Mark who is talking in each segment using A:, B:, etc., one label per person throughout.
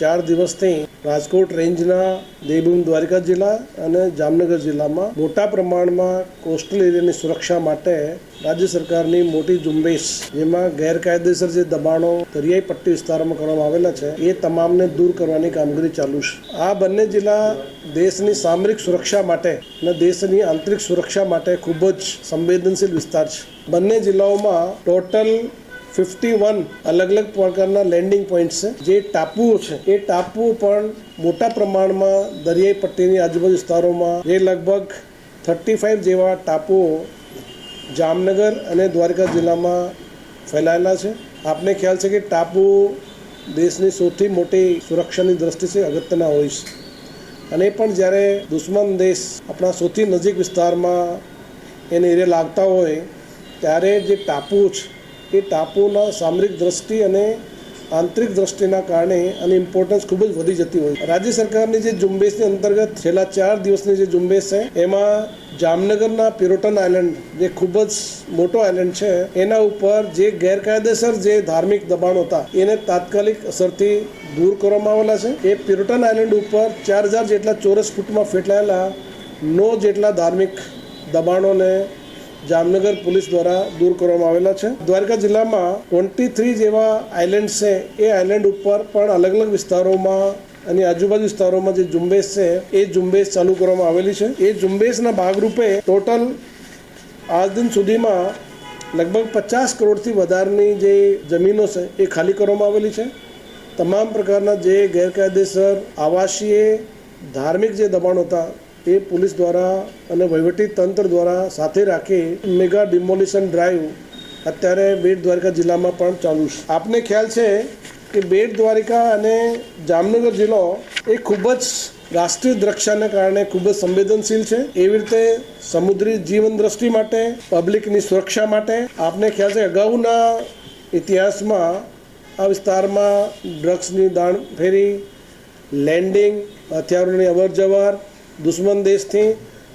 A: ચાર દિવસથી રાજકોટ રેન્જના દેવભૂમિ દ્વારિકા જિલ્લા અને જામનગર જિલ્લામાં મોટા પ્રમાણમાં કોસ્ટલ એરિયાની સુરક્ષા માટે રાજ્ય સરકારની મોટી ઝુંબેશ, જેમાં ગેરકાયદેસર જે દબાણો દરિયાઈ પટ્ટી વિસ્તારોમાં કરવામાં આવેલા છે, એ તમામને દૂર કરવાની કામગીરી ચાલુ છે. આ બંને જિલ્લા દેશની સામરિક સુરક્ષા માટે અને દેશની આંતરિક સુરક્ષા માટે ખૂબ જ સંવેદનશીલ વિસ્તાર છે. બંને જિલ્લાઓમાં ટોટલ ફિફ્ટી વન અલગ અલગ પ્રકારના લેન્ડિંગ પોઈન્ટ છે. જે ટાપુઓ છે, એ ટાપુઓ પણ મોટા પ્રમાણમાં દરિયાઈ પટ્ટીની આજુબાજુ વિસ્તારોમાં જે લગભગ થર્ટી ફાઇવ જેવા ટાપુઓ જામનગર અને દ્વારકા જિલ્લામાં ફેલાયેલા છે. આપને ખ્યાલ છે કે ટાપુ દેશની સૌથી મોટી સુરક્ષાની દ્રષ્ટિથી અગત્યના હોય છે. અને પણ જ્યારે દુશ્મન દેશ આપણા સૌથી નજીક વિસ્તારમાં એને એરિયા લાગતા હોય, ત્યારે જે ટાપુ છે એ ટાપુના સામરિક દ્રષ્ટિ અને આંતરિક દ્રષ્ટિના કારણે આની ઇમ્પોર્ટન્સ ખૂબ જ વધી જતી હોય રાજ્ય સરકારની જે ઝુંબેશની અંતર્ગત છેલ્લા ચાર દિવસની જે ઝુંબેશ છે, એમાં જામનગરના પિરોટન આઇલેન્ડ જે ખૂબ જ મોટો આઇલેન્ડ છે, એના ઉપર જે ગેરકાયદેસર જે ધાર્મિક દબાણો હતા, એને તાત્કાલિક અસરથી દૂર કરવામાં આવેલા છે. એ પિરોટન આઇલેન્ડ ઉપર ચાર હજાર જેટલા ચોરસ ફૂટમાં ફેટલાયેલા નો જેટલા ધાર્મિક દબાણોને જામનગર પોલીસ દ્વારા દૂર કરવામાં આવેલા છે. દ્વારકા જિલ્લામાં ટ્વેન્ટી થ્રી જેવા આઇલેન્ડ છે, એ આઇલેન્ડ ઉપર પણ અલગ અલગ વિસ્તારોમાં અને આજુબાજુ વિસ્તારોમાં જે ઝુંબેશ છે, એ ઝુંબેશ ચાલુ કરવામાં આવેલી છે. એ ઝુંબેશના ભાગરૂપે ટોટલ આજ દિન સુધીમાં લગભગ પચાસ કરોડથી વધારની જે જમીનો છે, એ ખાલી કરવામાં આવેલી છે. તમામ પ્રકારના જે ગેરકાયદેસર આવાસીય ધાર્મિક જે દબાણ હતા એ પોલીસ દ્વારા અને વહીવટી તંત્ર દ્વારા સાથે રાખી મેગા ડિમોલિશન ડ્રાઈવ અત્યારે બેટ દ્વારકા જિલ્લામાં પણ ચાલુ છે. આપને ખ્યાલ છે કે બેટ દ્વારિકા અને જામનગર જિલ્લો એ ખૂબ જ રાષ્ટ્રીય દ્રક્ષાને કારણે ખૂબ જ સંવેદનશીલ છે. એવી રીતે સમુદ્રી જીવન દ્રષ્ટિ માટે, પબ્લિકની સુરક્ષા માટે આપને ખ્યાલ છે અગાઉના ઇતિહાસમાં આ વિસ્તારમાં ડ્રગ્સની દાણ ફેરી, લેન્ડિંગ, હથિયારોની અવર જવર દુશ્મન દેશથી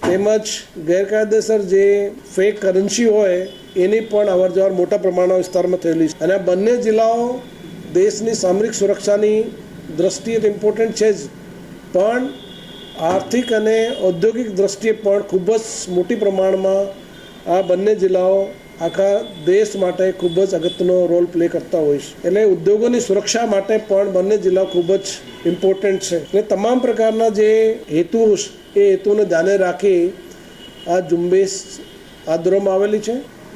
A: તેમજ ગેરકાયદેસર જે ફેક કરન્સી હોય, એની પણ અવર જવર મોટા પ્રમાણમાં વિસ્તારમાં થયેલી છે. અને આ બંને જિલ્લાઓ દેશની સામરિક સુરક્ષાની દ્રષ્ટિએ તો ઇમ્પોર્ટન્ટ છે જ. પણ આર્થિક અને ઔદ્યોગિક દ્રષ્ટિએ પણ ખૂબ જ મોટી પ્રમાણમાં આ બંને જિલ્લાઓ આખા દેશ માટે ખૂબ જ અગત્યનો રોલ પ્લે કરતા હોય છે એટલે ઉદ્યોગોની સુરક્ષા માટે પણ બંને જિલ્લાઓ ખૂબ જ ઇમ્પોર્ટન્ટ છે. એટલે તમામ પ્રકારના જે હેતુઓ એ હેતુને ધ્યાને રાખી આ ઝુંબેશ હાથ ધરવામાં આવેલી છે.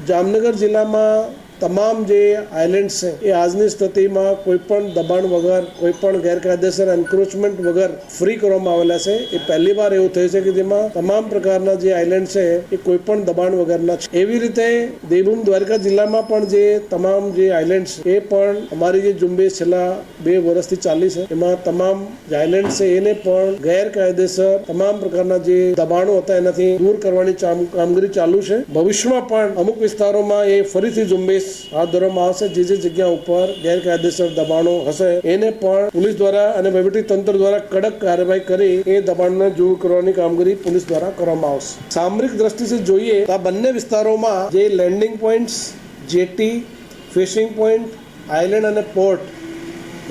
A: જામનગર જિલ્લામાં તમામ જે આઇલેન્ડ છે, એ આજની સ્થિતિમાં કોઈ પણ દબાણ વગર, કોઈ પણ ગેરકાયદેસર એન્ક્રોચમેન્ટ વગર ફ્રી કરવામાં આવેલા છે. એ પહેલી વાર એવું થયું છે કે જેમાં તમામ પ્રકારના જે આઇલેન્ડ છે, એ કોઈ પણ દબાણ વગરના છે. એવી રીતે દેવભૂમ દ્વારકા જિલ્લામાં પણ જે તમામ જે આઇલેન્ડ છે, એ પણ અમારી જે ઝુંબેશ છેલ્લા બે વર્ષથી ચાલી છે. એમાં તમામ જે આઇલેન્ડ છે, એને પણ ગેરકાયદેસર તમામ પ્રકારના જે દબાણો હતા, એનાથી દૂર કરવાની કામગીરી ચાલુ છે. ભવિષ્યમાં પણ અમુક વિસ્તારોમાં એ ફરીથી ઝુંબેશ હાથ ધરવામાં આવશે. જે જે જગ્યા ઉપર ગેરકાયદેસર દબાણો હશે, એને પણ પોલીસ દ્વારા અને વહીવટી તંત્ર દ્વારા કડક કાર્યવાહી કરી એ દબાણને દૂર કરવાની કામગીરી પોલીસ દ્વારા કરવામાં આવશે. સામરિક દ્રષ્ટિથી જોઈએ આ બંને વિસ્તારોમાં જે landing points jetty fishing point island અને પોર્ટ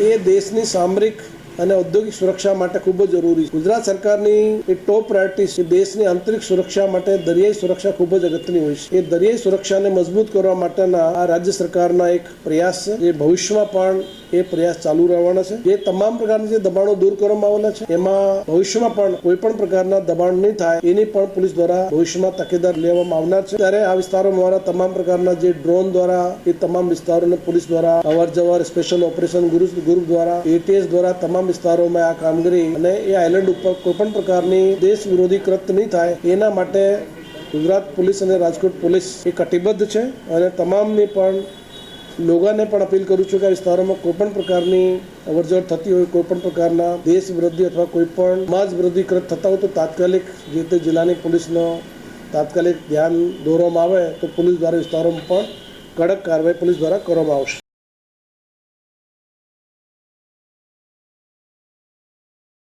A: એ દેશની સામરિક અને ઔદ્યોગિક સુરક્ષા માટે ખૂબ જ જરૂરી છે. ગુજરાત સરકારની એ ટોપ પ્રાયોરિટી છે દેશની આંતરિક સુરક્ષા માટે દરિયાઈ સુરક્ષા ખૂબ જ અગત્યની હોય છે. એ દરિયાઈ સુરક્ષાને મજબૂત કરવા માટેના આ રાજ્ય સરકારના એક પ્રયાસ છે. જે ભવિષ્યમાં પણ એ પ્રયાસ ચાલુ રહેવાના છે. જે તમામ પ્રકારના જે દબાણો દૂર કરવામાં આવેલા છે, એમાં ભવિષ્યમાં પણ કોઈ પણ પ્રકારના દબાણ નહીં થાય, એની પણ પોલીસ દ્વારા ભવિષ્યમાં તકેદાર લેવામાં આવનાર છે. ત્યારે આ વિસ્તારોમાં દ્વારા તમામ પ્રકારના જે ડ્રોન દ્વારા, એ તમામ વિસ્તારોને પોલીસ દ્વારા અવર જવર સ્પેશિયલ ઓપરેશન ગ્રુપ દ્વારા, એટીએસ દ્વારા તમામ વિસ્તારોમાં આ કામગીરી અને એ આઇલેન્ડ ઉપર કોઈ પણ પ્રકારની દેશ વિરોધી કૃત્ય નહીં થાય. એના માટે ગુજરાત પોલીસ અને રાજકોટ પોલીસ એ કટિબદ્ધ છે અને તમામની પણ લોકોને પણ અપીલ કરું છું કે આ વિસ્તારોમાં કોઈ પણ પ્રકારની અવરજવર થતી હોય કોઈ પણ પ્રકારના દેશ વિરોધી અથવા કોઈ પણ સમાજ વિરોધી થતા હોય તો તાત્કાલિક જે તે જિલ્લાની પોલીસનો તાત્કાલિક ધ્યાન દોરવામાં આવે તો પોલીસ દ્વારા વિસ્તારોમાં પણ કડક કાર્યવાહી પોલીસ દ્વારા કરવામાં આવશે.